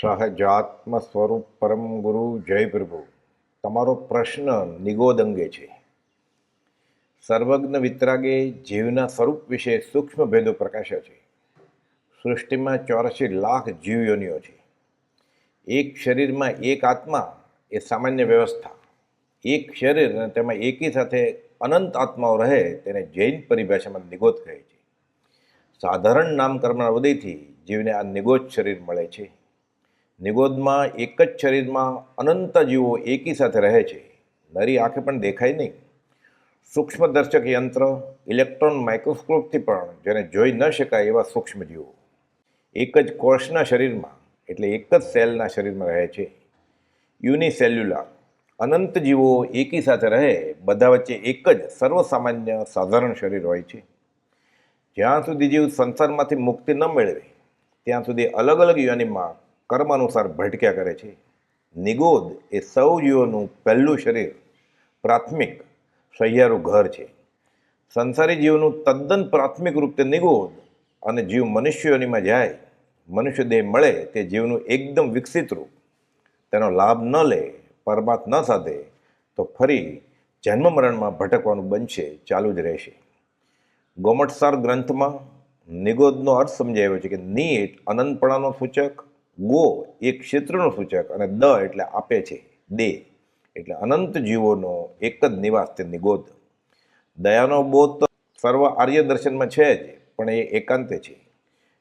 સહજાત્મ સ્વરૂપ પરમ ગુરુ જય પ્રભુ તમારો પ્રશ્ન નિગોદ અંગે છે સર્વજ્ઞ વિતરાગે જીવના સ્વરૂપ વિશે સૂક્ષ્મ ભેદો પ્રકાશ્યા છે સૃષ્ટિમાં ચોરાસી લાખ જીવયોનીઓ છે એક શરીરમાં એક આત્મા એ સામાન્ય વ્યવસ્થા। એક શરીર અને તેમાં એકી સાથે અનંત આત્માઓ રહે તેને જૈન પરિભાષામાં નિગોદ કહે છે। સાધારણ નામકર્મના ઉદયથી જીવને આ નિગોદ શરીર મળે છે। નિગોદમાં એક જ શરીરમાં અનંત જીવો એકી સાથે રહે છે. નરી આંખે પણ દેખાય નહીં. સૂક્ષ્મદર્શક યંત્ર, ઇલેક્ટ્રોન માઇક્રોસ્કોપથી પણ જેને જોઈ ન શકાય એવા સૂક્ષ્મ જીવો. એક જ કોષના શરીરમાં, એટલે એક જ સેલના શરીરમાં રહે છે. યુનિસેલ્યુલાર, અનંત જીવો એકી સાથે રહે, બધા વચ્ચે એક જ સર્વસામાન્ય સાધારણ શરીર હોય છે. જ્યાં સુધી જીવ સંસારમાંથી મુક્તિ ન મેળવે, ત્યાં સુધી અલગ અલગ યોનિમાં કર્મ અનુસાર ભટક્યા કરે છે. નિગોદ એ સૌ જીવોનું પહેલું શરીર પ્રાથમિક સહિયારું ઘર છે. સંસારી જીવનું તદ્દન પ્રાથમિક રૂપે નિગોદ અને જીવ મનુષ્યોનીમાં જાય. મનુષ્ય દેહ મળે તે જીવનું એકદમ વિકસિત રૂપ. તેનો લાભ ન લે પરમાર્થ ન સાધે, તો ફરી જન્મ મરણમાં ભટકવાનું બનશે, ચાલુ જ રહેશે. ગોમટસાર ગ્રંથમાં નિગોદનો અર્થ સમજાવ્યો છે કે ની અનંતપણાનો સૂચક ગો એ ક્ષેત્રનો સૂચક અને દ એટલે આપે છે દે. એટલે અનંત જીવોનો એક જ નિવાસ તેમની ગોદ. દયાનો બોધ તો સર્વ આર્ય દર્શનમાં છે જ, પણ એ એકાંતે છે.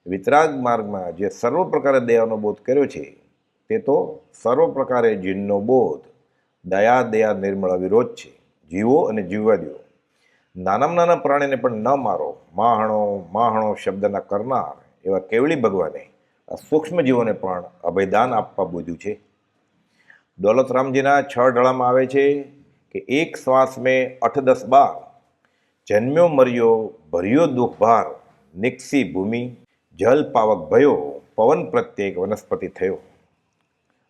વિતરાગ માર્ગમાં જે સર્વ પ્રકારે દયાનો બોધ કર્યો છે, તે તો સર્વ પ્રકારે જીનનો બોધ. દયા દયા, નિર્મળ વિરોધ છે. જીવો અને જીવવાદીઓ. નાનામાં નાના પ્રાણીને પણ ન મારો. માહણો માહણો શબ્દના કરનાર એવા કેવળી ભગવાને આ સૂક્ષ્મ જીવોને પણ અભયદાન આપવા બોધ્યું છે. દોલતરામજીના છ ઢળામાં આવે છે કે એક શ્વાસ મેં અઠ દસ બાર, જન્મ્યો મર્યો ભર્યો દુઃખ ભાર નિક્ષી ભૂમિ, જલ પાવક ભયો, પવન પ્રત્યેક વનસ્પતિ થયો.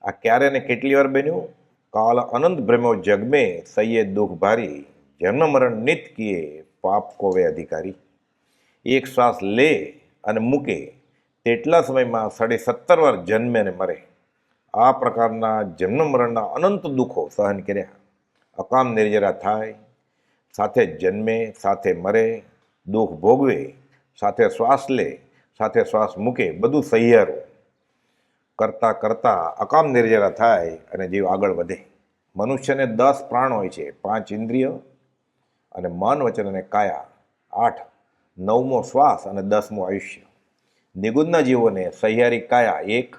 આ ક્યારે ને કેટલી વાર બન્યું? કાલ અનંત ભ્રમો જગમે સૈયે દુઃખ ભારી, જન્મ મરણ નિત કીએ પાપ કોવે અધિકારી. એક શ્વાસ લે અને મૂકે તેટલા સમયમાં સાડી સત્તર વાર જન્મે અને મરે. આ પ્રકારના જન્મ મરણના અનંત દુઃખો સહન કર્યા. અકામ નિર્જરા થાય, સાથે જન્મે, સાથે મરે, દુઃખ ભોગવે, સાથે શ્વાસ લે, સાથે શ્વાસ મૂકે, બધું સહિયારું. કરતાં કરતાં અકામ નિર્જરા થાય અને જીવ આગળ વધે. મનુષ્યને દસ પ્રાણ હોય છે, પાંચ ઇન્દ્રિય અને મન વચન અને કાયા, આઠ નવમો શ્વાસ અને દસમું આયુષ્ય. નિગુદના જીવોને સહિયારી કાયા એક,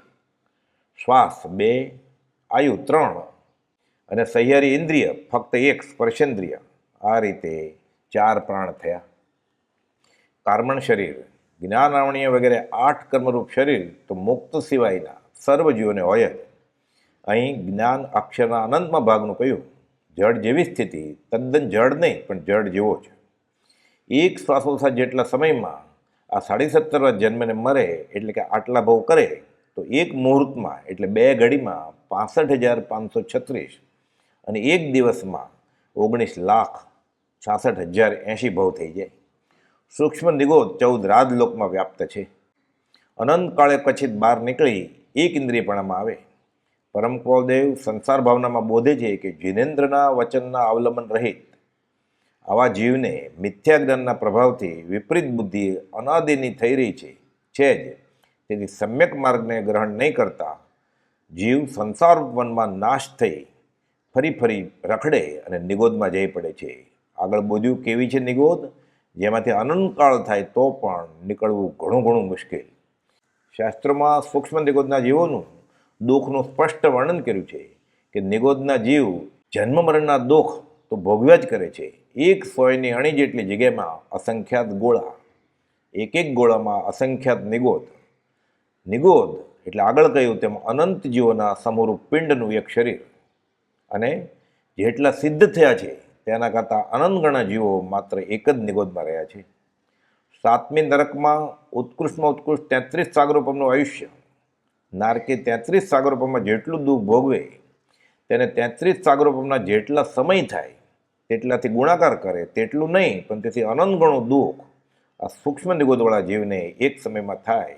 શ્વાસ બે, આયુ ત્રણ અને સહિયારી ઇન્દ્રિય ફક્ત એક સ્પર્શેન્દ્રિય. આ રીતે ચાર પ્રાણ થયા. કાર્મણ શરીર, જ્ઞાનાવણીય વગેરે આઠ કર્મરૂપ શરીર તો મુક્ત સિવાયના સર્વ જીવોને હોય જ. અહીં જ્ઞાન અક્ષરના અનંતમાં ભાગનું કહ્યું. જળ જેવી સ્થિતિ, તદ્દન જળ નહીં, પણ જળ જેવો છે એક શ્વાસોચ્છ્વાસ જેટલા સમયમાં આ સાડી સત્તર વાર જન્મને મરે એટલે કે આટલા ભાવ કરે, તો એક મુહૂર્તમાં એટલે બે ઘડીમાં પાસઠ હજાર પાંચસો છત્રીસ અને એક દિવસમાં ઓગણીસ લાખ છાસઠ હજાર એંશી ભાવ થઈ જાય. સૂક્ષ્મ નિગો ચૌદ રાજલોકમાં વ્યાપ્ત છે. અનંત કાળે કચિત બહાર નીકળી એક ઇન્દ્રિયપણામાં આવે. પરમ સંસાર ભાવનામાં બોધે છે કે જીનેન્દ્રના વચનના અવલંબન રહિત આવા જીવને મિથ્યા જ્ઞાનના પ્રભાવથી વિપરીત બુદ્ધિ અનાદિની થઈ રહી છે છે જ. તેથી સમ્યક માર્ગને ગ્રહણ નહીં કરતા જીવ સંસાર વનમાં નાશ થઈ ફરી ફરી રખડે અને નિગોદમાં જઈ પડે છે. આગળ બોધ્યું કેવી છે નિગોદ? જેમાંથી અનંતકાળ થાય તો પણ નીકળવું ઘણું ઘણું મુશ્કેલ. શાસ્ત્રોમાં સૂક્ષ્મ નિગોદના જીવોનું દુઃખનું સ્પષ્ટ વર્ણન કર્યું છે કે નિગોદના જીવ જન્મ મરણના દુઃખ તો ભોગવ્યા જ કરે છે. એક સોયની અણી જેટલી જગ્યામાં અસંખ્યાત ગોળા, એક એક ગોળામાં અસંખ્યાત નિગોદ. નિગોદ એટલે આગળ કહ્યું તેમ અનંત જીવોના સમરૂપ પિંડનું એક શરીર. અને જેટલા સિદ્ધ થયા છે, તેના કરતાં અનંત ગણા જીવો માત્ર એક જ નિગોદમાં રહ્યા છે. સાતમી નરકમાં ઉત્કૃષ્ટમાં ઉત્કૃષ્ટ તેત્રીસ સાગરોપમનું આયુષ્ય. નારકે તેત્રીસ સાગરોપમમાં જેટલું દુઃખ ભોગવે, તેને તેત્રીસ સાગરોપમના જેટલા સમય થાય તેટલાથી ગુણાકાર કરે તેટલું નહીં, પણ તેથી અનંત ગણું દુઃખ આ સૂક્ષ્મ નિગોદવાળા જીવને એક સમયમાં થાય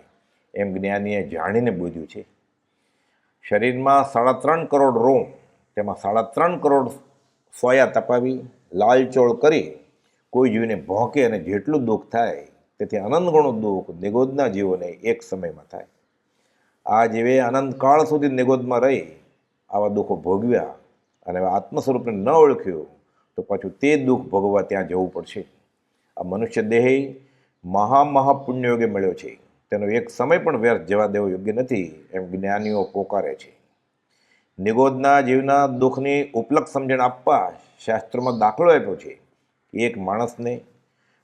એમ જ્ઞાનીએ જાણીને બોધ્યું છે. શરીરમાં સાડા ત્રણ કરોડ રોમ તેમાં સાડા ત્રણ કરોડ સોયા તપાવી, લાલચોળ કરી, કોઈ જીવને ભોંકે અને જેટલું દુઃખ થાય તેથી અનંત ગણું દુઃખ નિગોદના જીવોને એક સમયમાં થાય. આ જીવે અનંતકાળ સુધી નિગોદમાં રહી, આવા દુઃખો ભોગવ્યા અને આત્મ સ્વરૂપને ન ઓળખ્યું તો પાછું તે દુઃખ ભોગવવા ત્યાં જવું પડશે. આ મનુષ્ય દેહ મહા મહાપુણ્યયોગે મળ્યો છે. તેનો એક સમય પણ વ્યર્થ જવા દેવો યોગ્ય નથી એમ જ્ઞાનીઓ પોકારે છે. નિગોદના જીવના દુઃખની ઉપલક સમજણ આપવા શાસ્ત્રોમાં દાખલો આપ્યો છે. એક માણસને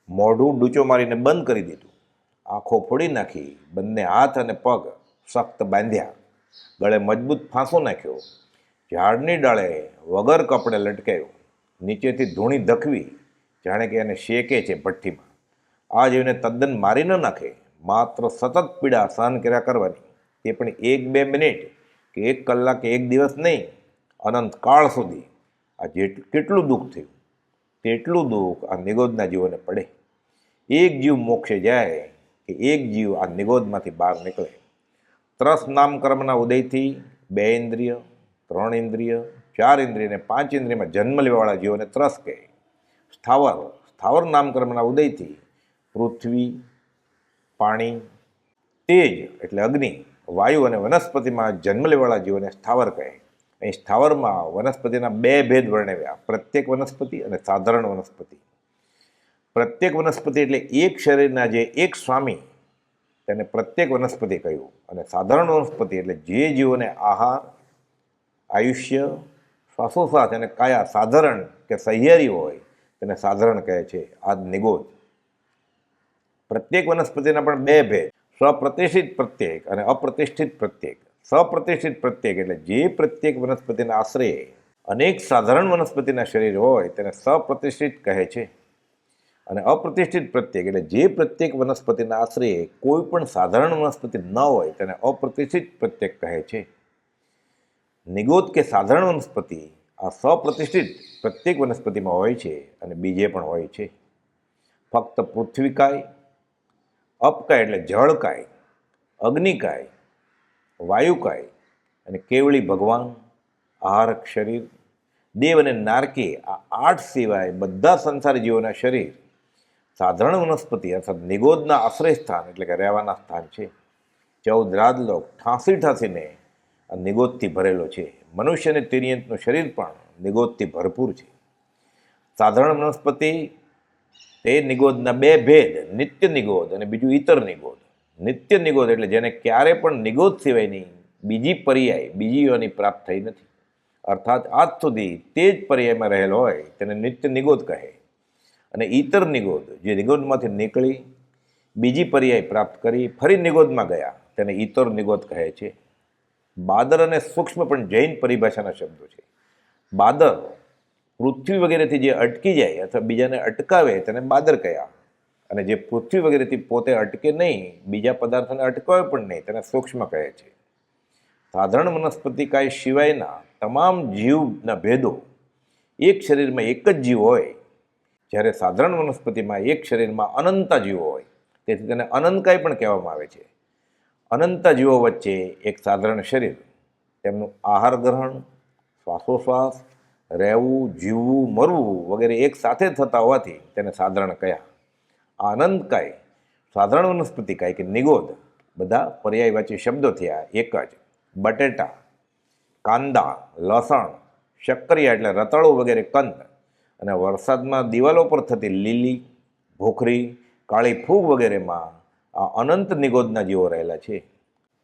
મોઢું ડૂચો મારીને બંધ કરી દીધું. આંખો ફોડી નાખી, બંને હાથ અને પગ સખ્ત બાંધ્યા. ગળે મજબૂત ફાંસો નાખ્યો. ઝાડની ડાળે વગર કપડે લટકાયો. નીચેથી ધૂણી ધખવી જાણે કે એને શેકે છે ભઠ્ઠીમાં. આ જીવને તદ્દન મારી ન નાખે, માત્ર સતત પીડા સહન કર્યા કરવાની. તે પણ એક બે મિનિટ કે એક કલાક એક દિવસ નહીં, અનંત કાળ સુધી. આ જેટ, કેટલું દુઃખ થયું. તેટલું દુઃખ આ નિગોદના જીવોને પડે. એક જીવ મોક્ષે જાય કે એક જીવ આ નિગોદમાંથી બહાર નીકળે. ત્રસ નામ કર્મના ઉદયથી બે ઇન્દ્રિય, ત્રણ ઇન્દ્રિય ચાર ઇન્દ્રિયને પાંચ ઇન્દ્રિયમાં જન્મ લેવાવાળા જીવોને ત્રસ કહે. સ્થાવર સ્થાવર નામકર્મના ઉદયથી પૃથ્વી, પાણી, તેજ એટલે અગ્નિ, વાયુ અને વનસ્પતિમાં જન્મ લેવાળા જીવોને સ્થાવર કહે. અહીં સ્થાવરમાં વનસ્પતિના બે ભેદ વર્ણવ્યા. પ્રત્યેક વનસ્પતિ અને સાધારણ વનસ્પતિ. પ્રત્યેક વનસ્પતિ એટલે એક શરીરના જે એક સ્વામી તેને પ્રત્યેક વનસ્પતિ કહ્યું. અને સાધારણ વનસ્પતિ એટલે જે જીવોને આહાર, આયુષ્ય શ્વાસોશ્વાસ અને કાયા સાધારણ કે સહિયારી હોય તેને સાધારણ કહે છે આ નિગોજ પ્રત્યેક વનસ્પતિના પણ બે ભેદ. સ્વપ્રતિષ્ઠિત પ્રત્યેક અને અપ્રતિષ્ઠિત પ્રત્યેક. સપ્રતિષ્ઠિત પ્રત્યેક એટલે જે પ્રત્યેક વનસ્પતિના આશ્રયે અનેક સાધારણ વનસ્પતિના શરીર હોય તેને સપ્રતિષ્ઠિત કહે છે. અને અપ્રતિષ્ઠિત પ્રત્યેક એટલે જે પ્રત્યેક વનસ્પતિના આશ્રયે કોઈ પણ સાધારણ વનસ્પતિ ન હોય તેને અપ્રતિષ્ઠિત પ્રત્યેક કહે છે. નિગોદ કે સાધારણ વનસ્પતિ, આ સપ્રતિષ્ઠિત પ્રત્યેક વનસ્પતિમાં હોય છે અને બીજે પણ હોય છે. ફક્ત પૃથ્વીકાય, અપકાય એટલે જળકાય, અગ્નિકાય, વાયુકાય અને કેવળી ભગવાન આહારક શરીર, દેવ અને નારકી આ આઠ સિવાય બધા સંસારી જીવોના શરીર સાધારણ વનસ્પતિ અર્થાત નિગોદના આશ્રય સ્થાન એટલે કે રહેવાના સ્થાન છે. ચૌદ રાજલોક ઠાંસી ઠાંસીને નિગોદથી ભરેલો છે. મનુષ્ય અને તિર્યંતનું શરીર પણ નિગોદથી ભરપૂર છે. સાધારણ વનસ્પતિ તે નિગોદના બે ભેદ, નિત્ય નિગોદ અને બીજું ઇતર નિગોદ. નિત્ય નિગોદ એટલે જેને ક્યારે પણ નિગોદ સિવાયની બીજી પર્યાય, બીજી યોની પ્રાપ્ત થઈ નથી. અર્થાત આજ સુધી તે જ પર્યાયમાં રહેલો હોય તેને નિત્ય નિગોદ કહે. અને ઇતર નિગોદ જે નિગોદમાંથી નીકળી બીજી પર્યાય પ્રાપ્ત કરી ફરી નિગોદમાં ગયા, તેને ઇતર નિગોદ કહે છે. બાદર અને સૂક્ષ્મ પણ જૈન પરિભાષાના શબ્દો છે. બાદર પૃથ્વી વગેરેથી જે અટકી જાય અથવા બીજાને અટકાવે તેને બાદર કયા? અને જે પૃથ્વી વગેરેથી પોતે અટકે નહીં, બીજા પદાર્થોને અટકાવે પણ નહીં, તેને સૂક્ષ્મ કહે છે. સાધારણ વનસ્પતિ કાય સિવાયના તમામ જીવના ભેદો એક શરીરમાં એક જ જીવ હોય. જ્યારે સાધારણ વનસ્પતિમાં એક શરીરમાં અનંતા જીવો હોય, તેથી તેને અનંતકાય પણ કહેવામાં આવે છે. અનંતા જીવો વચ્ચે એક સાધારણ શરીર, તેમનું આહાર ગ્રહણ, શ્વાસોશ્વાસ, રહેવું, જીવવું, મરવું વગેરે એક સાથે થતા હોવાથી તેને સાધારણ કયા. આ અનંતકાય સાધારણ વનસ્પતિકાય કે નિગોદ, બધા પર્યાયવાચી શબ્દો થયા એક જ. બટેટા, કાંદા, લસણ, શક્કરિયા એટલે રતાળું વગેરે કંદ અને વરસાદમાં દિવાલો પર થતી લીલી, ભોખરી, કાળી ફૂગ વગેરેમાં આ અનંત નિગોદના જીવો રહેલા છે.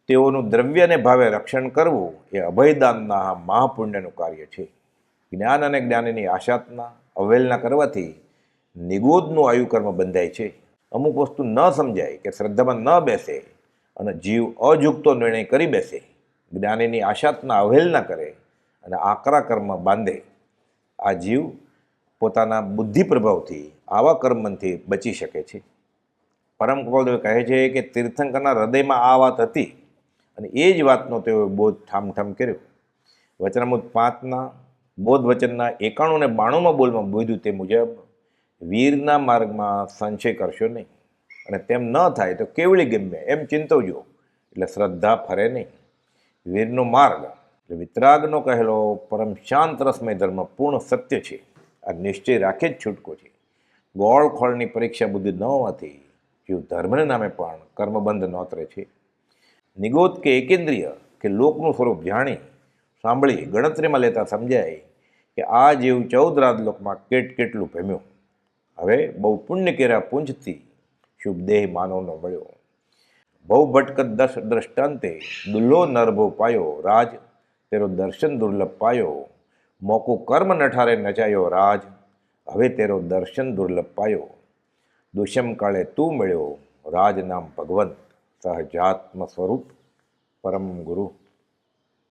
તેઓનું દ્રવ્યને ભાવે રક્ષણ કરવું એ અભયદાનના આ મહાપુણ્યનું કાર્ય છે. જ્ઞાન અને જ્ઞાનની આશાતના, અવહેલના કરવાથી નિગોદનું આયુકર્મ બંધાય છે. અમુક વસ્તુ ન સમજાય કે શ્રદ્ધામાં ન બેસે અને જીવ અજુગતો નિર્ણય કરી બેસે. જ્ઞાનીની આશાતના, અવહેલના કરે અને આકરા કર્મ બાંધે. આ જીવ પોતાના બુદ્ધિ પ્રભાવથી આવા કર્મથી બચી શકે છે. પરમ કપાલદેવ કહે છે કે તીર્થંકરના હૃદયમાં આ વાત હતી અને એ જ વાતનો તેઓએ બોધ ઠામઠામ કર્યો. વચનામૃત પાંચના, બોધ વચનના એકાણું અને બાણુંમાં બોલમાં બોધ્યું તે મુજબ, વીરના માર્ગમાં સંશય કરશો નહીં અને તેમ ન થાય તો કેવળી ગમે એમ ચિંતવજો, એટલે શ્રદ્ધા ફરે નહીં. વીરનો માર્ગ, એટલે વિતરાગનો કહેલો પરમ શાંત રસમય ધર્મ પૂર્ણ સત્ય છે. આ નિશ્ચય રાખે જ છૂટકો છે. ગોળખોળની પરીક્ષા બુદ્ધિ ન હોવાથી જીવ ધર્મને નામે પણ કર્મબંધ નોતરે છે. નિગોત કે એકેન્દ્રિય કે લોકનું સ્વરૂપ જાણી, સાંભળી, ગણતરીમાં લેતા સમજાય કે આ જીવ ચૌદ રાજલોકમાં કેટ કેટલું ભમ્યું. હવે બહુ પુણ્ય કેરા પૂંજથી શુભ દેહ માનવનો મળ્યો. બહુ ભટકત દશ દ્રષ્ટાંતે દુલ્લો નરભો પાયો રાજ, તેરો દર્શન દુર્લભ પાયો, મોકો કર્મ નઠારે નચાયો રાજ, હવે તેરો દર્શન દુર્લભ પાયો. દુષ્યમ કાળે તું મળ્યો. રાજનામ ભગવંત. સહજાત્મ સ્વરૂપ. પરમ ગુરુ.